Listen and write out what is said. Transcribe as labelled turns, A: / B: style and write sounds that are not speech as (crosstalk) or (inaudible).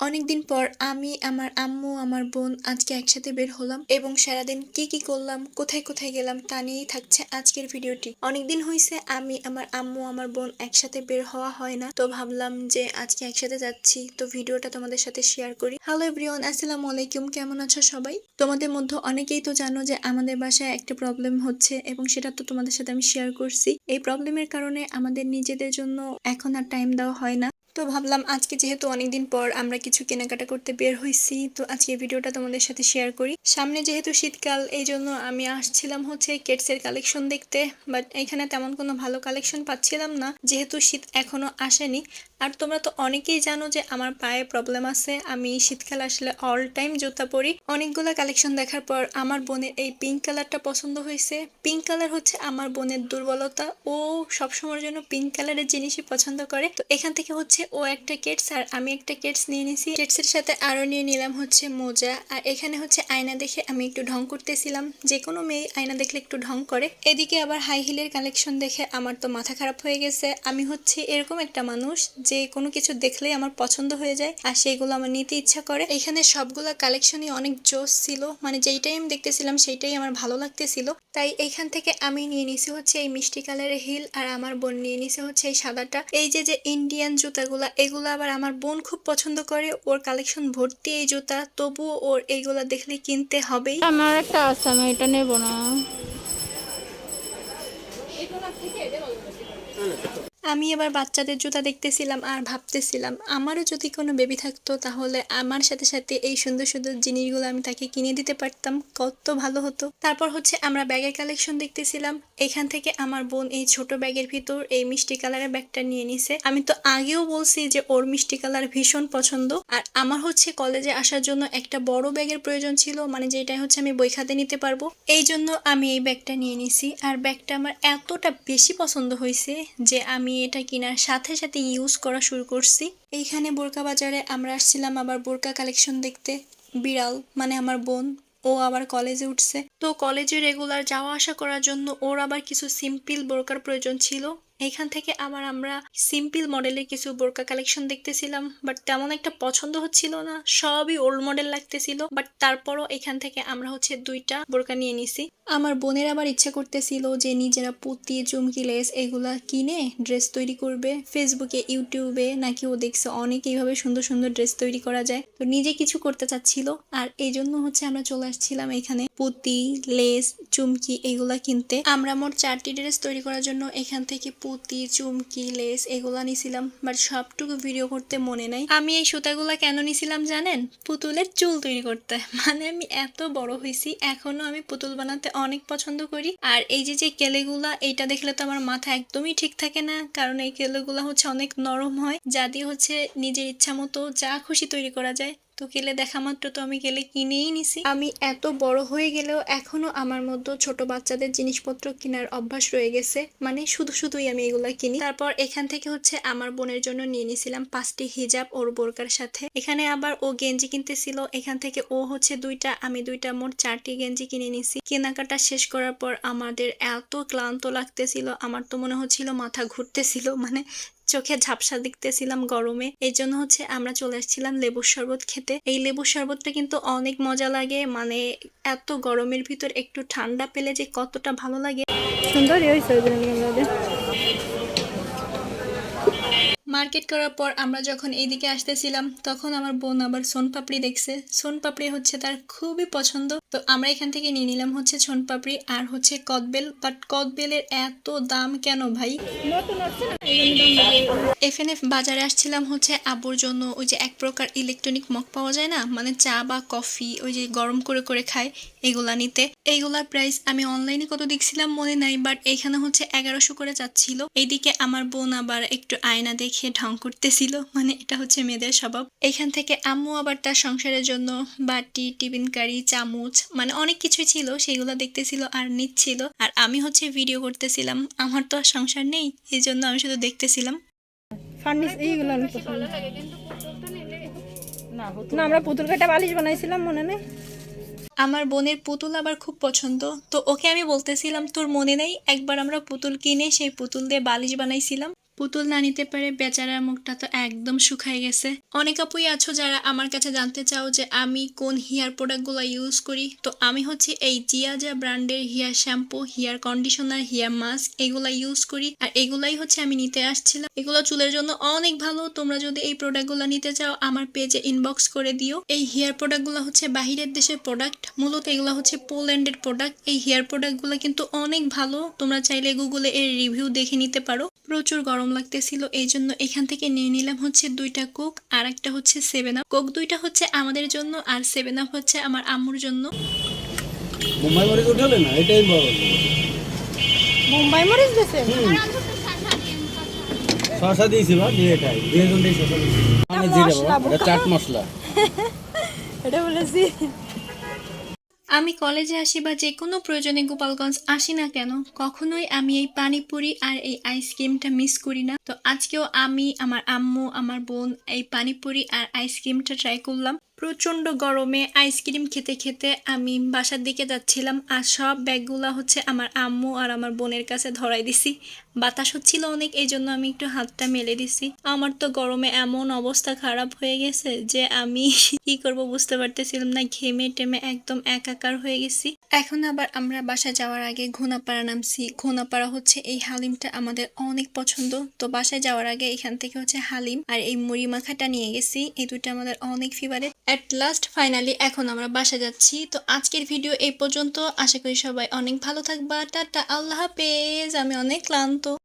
A: অনেকদিন পর আমি, আমার আম্মু, আমার বোন আজকে একসাথে বের হলাম এবং সারাদিন কি কি করলাম, কোথায় কোথায় গেলাম তা নিয়েই থাকছে আজকের ভিডিওটি। অনেকদিন হয়েছে আমি, আমার আম্মু, আমার বোন একসাথে বের হওয়া হয় না, তো ভাবলাম যে আজকে একসাথে যাচ্ছি, তো ভিডিওটা তোমাদের সাথে শেয়ার করি। হ্যালো এভরিওয়ান আসসালামু আলাইকুম, কেমন আছো সবাই? তোমাদের মধ্যে অনেকেই তো জানো যে আমাদের বাসায় একটা প্রবলেম হচ্ছে এবং সেটা তো তোমাদের সাথে আমি শেয়ার করছি। এই প্রবলেমের কারণে আমাদের নিজেদের জন্য এখন আর টাইম দেওয়া হয় না। তো ভাবলাম আজকে যেহেতু অনেকদিন পর আমরা কিছু কেনাকাটা করতে বের হয়েছি। তো আজকে ভিডিওটা তোমাদের সাথে শেয়ার করি। সামনে যেহেতু শীতকাল এই জন্য আমি আসছিলাম হচ্ছে কেটসের কালেকশন দেখতে। বাট এখানে তেমন কোনো ভালো কালেকশন পাচ্ছিলাম না। যেহেতু শীত এখনও আসেনি। আর তোমরা তো অনেকেই জানো যে আমার পায়ে প্রবলেম আছে। আমি শীতকাল আসলে অল টাইম জুতা পরি। অনেকগুলো কালেকশন দেখার পর আমার বোনের এই পিঙ্ক কালারটা পছন্দ হয়েছে। পিঙ্ক কালার হচ্ছে আমার বোনের দুর্বলতা। ও সবসময়ের জন্য পিঙ্ক কালারের জিনিসই পছন্দ করে। তো এখান থেকে হচ্ছে ও একটা কেটস আর আমি একটা কেটস নিয়ে নিছি কেটসের সাথে আরও নিয়ে নিলাম হচ্ছে মোজা। আর এখানে হচ্ছে আয়না দেখে আমি একটু ঢং করতেছিলাম। যে কোনো মেয়ে আয়না দেখলে একটু ঢং করে। এদিকে আবার হাই হিলের কালেকশন দেখে আমার তো মাথা খারাপ হয়ে গেছে। আমি হচ্ছে এরকম একটা মানুষ, যে কোনো কিছু দেখলেই আমার পছন্দ হয়ে যায়, আর সেইগুলো আমার নিতে ইচ্ছা করে। এখানে সবগুলা কালেকশনই অনেক জোস ছিল। মানে যেইটাই আমি দেখতেছিলাম, সেইটাই আমার ভালো লাগতেছিল। তাই এইখান থেকে আমি নিয়ে নিছি হচ্ছে এই মিষ্টি কালারের হিল, আর আমার বোন নিয়ে নিছে হচ্ছে এই সাদাটা। এই যে যে ইন্ডিয়ান জুতাগুলা, এগুলো আবার আমার বোন খুব পছন্দ করে। ওর কালেকশন ভর্তি এই জুতা, তবুও ওর এইগুলা দেখলে কিনতে হবে
B: আমার একটা আছে, আমি এটা নেব না।
A: আমি এবার বাচ্চাদের জুতা দেখতেছিলাম আর ভাবতেছিলাম, আমারও যদি কোনো বেবি থাকতো তাহলে আমার সাথে সাথে এই সুন্দর সুন্দর জিনিসগুলো আমি তাকে কিনে দিতে পারতাম, কত ভালো হতো। তারপর হচ্ছে আমরা ব্যাগের কালেকশন দেখতেছিলাম, এখান থেকে আমার বোন এই ছোট ব্যাগের ভিতর এই মিষ্টি কালারের ব্যাগটা নিয়ে নিছে। আমি তো আগেও বলছি যে ওর মিষ্টি কালার ভীষণ পছন্দ, আর আমার হচ্ছে কলেজে আসার জন্য একটা বড় ব্যাগের প্রয়োজন ছিল মানে যেটা হচ্ছে আমি বই খাতে নিতে পারব। এই জন্য আমি এই ব্যাগটা নিয়ে নিছি, আর ব্যাগটা আমার এতটা বেশি পছন্দ হয়েছে যে আমি এটা কেনার সাথে সাথে ইউজ করা শুরু করছি। এইখানে বোরকা বাজারে আমরা আসছিলাম আবার বোরকা কালেকশন দেখতে। বিড়াল মানে আমার বোন, ও আবার কলেজে উঠছে। তো কলেজে রেগুলার যাওয়া আসা করার জন্য ওর আবার কিছু সিম্পল বোরকার প্রয়োজন ছিল। এইখান থেকে আবার আমরা সিম্পল মডেলের কিছু বোরকা কালেকশন দেখতেছিলাম বাট তেমন একটা পছন্দ হচ্ছিল না, সবই ওল্ড মডেল লাগতেছিল বাট তারপরও এখান থেকে আমরা হচ্ছে দুইটা বোরকা নিয়ে নিছি। আমার বোনের আবার ইচ্ছা করতেছিল যে নিজেরা পুঁতি, চুমকি, লেস এগুলা কিনে ড্রেস তৈরি করবে ফেসবুকে ইউটিউবে নাকি ও দেখছে অনেক এইভাবে সুন্দর সুন্দর ড্রেস তৈরি করা যায়। তো নিজে কিছু করতে চাচ্ছিল, আর এই জন্য হচ্ছে আমরা চলে আসছিলাম এখানে পুঁতি, লেস, চুমকি এগুলা কিনতে। আমরা মোট চারটি ড্রেস তৈরি করার জন্য এখান থেকে পুঁতি চুমকি, লেস এগুলা নিছিলাম বাট সবটুকু ভিডিও করতে মনে নাই। আমি এই সুতাগুলো কেন নিছিলাম জানেন? পুতুলের চুল তৈরি করতে। মানে আমি এত বড় হয়েছি এখনও আমি পুতুল বানাতে অনেক পছন্দ করি। আর এই যে যে কেলেগুলা, এইটা দেখলে তো আমার মাথা একদমই ঠিক থাকে না। কারণ এই কেলেগুলা হচ্ছে অনেক নরম হয়, যা দিয়ে হচ্ছে নিজের ইচ্ছা মতো যা খুশি তৈরি করা যায়। তো কেলে দেখা মাত্র তো আমি কেলে কিনেই নিছি। আমি এত বড় হয়ে গেলেও এখনও আমার মধ্যে ছোট বাচ্চাদের জিনিসপত্র কেনার অভ্যাস রয়ে গেছে। মানে শুধু শুধুই আমি এগুলো কিনি। তারপর এখান থেকে হচ্ছে আমার বোনের জন্য নিয়ে নিছিলাম পাঁচটি হিজাব ওর বোরকার সাথে। এখানে আবার ও গেঞ্জি কিনতেছিল। এখান থেকে ও হচ্ছে দুইটা, আমি দুইটা, মোট চারটি গেঞ্জি কিনে নিছি। কেনাকাটা শেষ করার পর আমাদের এত ক্লান্ত লাগতেছিল। আমার তো মনে হচ্ছিল মাথা ঘুরতেছিল। মানে চোখে ঝাপসা দেখতেছিলাম গরমে। এই জন্য হচ্ছে আমরা চলে আসছিলাম লেবুর শরবত খেতে। এই লেবুর শরবতটা কিন্তু অনেক মজা লাগে মানে এত গরমের ভিতর একটু ঠান্ডা পেলে যে কতটা ভালো লাগে।
B: সুন্দরই
A: মার্কেট করার পর আমরা যখন এইদিকে আসতেছিলাম, তখন আমার বোন আবার সোনপাপড়ি দেখছে। সোনপাপড়ি হচ্ছে তার খুবই পছন্দ। তো আমরা এখান থেকে নিয়ে নিলাম হচ্ছে সোনপাপড়ি আর হচ্ছে কদবেল। বাট কদবেলের এত দাম কেন ভাই? এফএনএফ বাজারে আসছিলাম হচ্ছে আব্বুর জন্য। ওই যে এক প্রকার ইলেকট্রনিক মগ পাওয়া যায় না? মানে চা বা কফি, ওই যে গরম করে করে খায় এগুলা নিতে। এইগুলার প্রাইস আমি অনলাইনে কত দেখছিলাম মনে নাই বাট এখানে হচ্ছে এগারোশো করে যাচ্ছিল। এইদিকে আমার বোন আবার একটু আয়না দেখে ঢং করতেছিল। মানে এটা হচ্ছে মেয়েদের স্বভাব। এখান থেকে আম্মু আবার তার সংসারের জন্য বাটি টিফিন কারি চামচ মানে অনেক কিছু ছিল সেগুলো দেখতেছিল আর নিচ্ছিল। আর আমি হচ্ছে ভিডিও করতেছিলাম। আমার তো আর সংসার নেই এই জন্য আমি শুধু দেখতেছিলাম।
B: না আমরা পুতুল কাটা বালিশ বানাইছিলাম মনে নেই?
A: আমার বোনের পুতুল আবার খুব পছন্দ। তো ওকে আমি বলতেছিলাম তোর মনে নেই? একবার আমরা পুতুল কিনে সেই পুতুল দিয়ে বালিশ বানাইছিলাম। পুতুল না নিতে পারে বেচারার মুখটা তো একদম শুকায় গেছে। অনেক আপুই আছো যারা আমার কাছে জানতে চাও যে আমি কোন হেয়ার প্রোডাক্টগুলো ইউজ করি? তো আমি হচ্ছে এই জিয়াজা ব্র্যান্ডের hair shampoo, hair conditioner, hair mask এগুলা ইউজ করি। আর এগুলাই হচ্ছে আমি নিতে আসছিলাম। এগুলো চুলের জন্য অনেক ভালো। তোমরা যদি এই প্রোডাক্টগুলো নিতে চাও, আমার পেজে ইনবক্স করে দিও। এই হেয়ার প্রোডাক্টগুলো হচ্ছে বাহিরের দেশের প্রোডাক্ট। মূলত এগুলো হচ্ছে পোল্যান্ডের প্রোডাক্ট। এই হেয়ার প্রোডাক্টগুলো কিন্তু অনেক ভালো। তোমরা চাইলে গুগলে এর রিভিউ দেখে নিতে পারো। প্রচুর গরম লাগতেছিল এই জন্য এখান থেকে নিয়ে নিলাম হচ্ছে দুইটা কোক আর একটা হচ্ছে সেভেন আপ কোক দুইটা হচ্ছে আমাদের জন্য আর সেভেন আপ হচ্ছে আমার আম্মুর জন্য।
C: মুম্বাই মরিচ উঠালে না? এটাই বড়
B: মুম্বাই মরিচ দিছে?
C: শসা দিয়েছি বা দিয়ে এটাই দিয়ে জন্যই শসা দিয়েছি। মানে জিরে বাবা এটা চাট মশলা। (laughs)
B: এটা বলেছি।
A: আমি কলেজে আসি বা যে কোনো প্রয়োজনে গোপালগঞ্জ আসি না কেন, কখনোই আমি এই পানিপুরি আর এই আইসক্রিমটা মিস করি না। তো আজকেও আমি, আমার আম্মু, আমার বোন এই পানিপুরি আর আইসক্রিমটা ট্রাই করলাম। প্রচণ্ড গরমে আইসক্রিম খেতে খেতে আমি বাসার দিকে যাচ্ছিলাম আর সব ব্যাগগুলো হচ্ছে আমার আম্মু আর আমার বোনের কাছে ধরাই দিছি। বাতাস হচ্ছিল অনেক, এই জন্য আমি একটু হাতটা মেলে দিছি। আমার তো গরমে এমন অবস্থা খারাপ হয়ে গেছে যে আমি (laughs) কি করব বুঝতে পারতেছিলাম না, ঘেমে টেমে একদম একাকার হয়ে গেছি। এখন আবার আমরা বাসা যাওয়ার আগে ঘোনাপাড়া নামছি। ঘোনাপাড়া হচ্ছে এই হালিমটা আমাদের অনেক পছন্দ। তো বাসায় যাওয়ার আগে এখান থেকে হচ্ছে হালিম আর এই মুড়ি মাখাটা নিয়ে গেছি। এই দুটো আমাদের অনেক ফেভারিট অ্যাট লাস্ট ফাইনালি এখন আমরা বাসা যাচ্ছি। তো আজকের ভিডিও এই পর্যন্ত। আশা করি সবাই অনেক ভালো থাকবা। টাটা, আল্লাহ হাফেজ। আমি অনেক ক্লান্ত।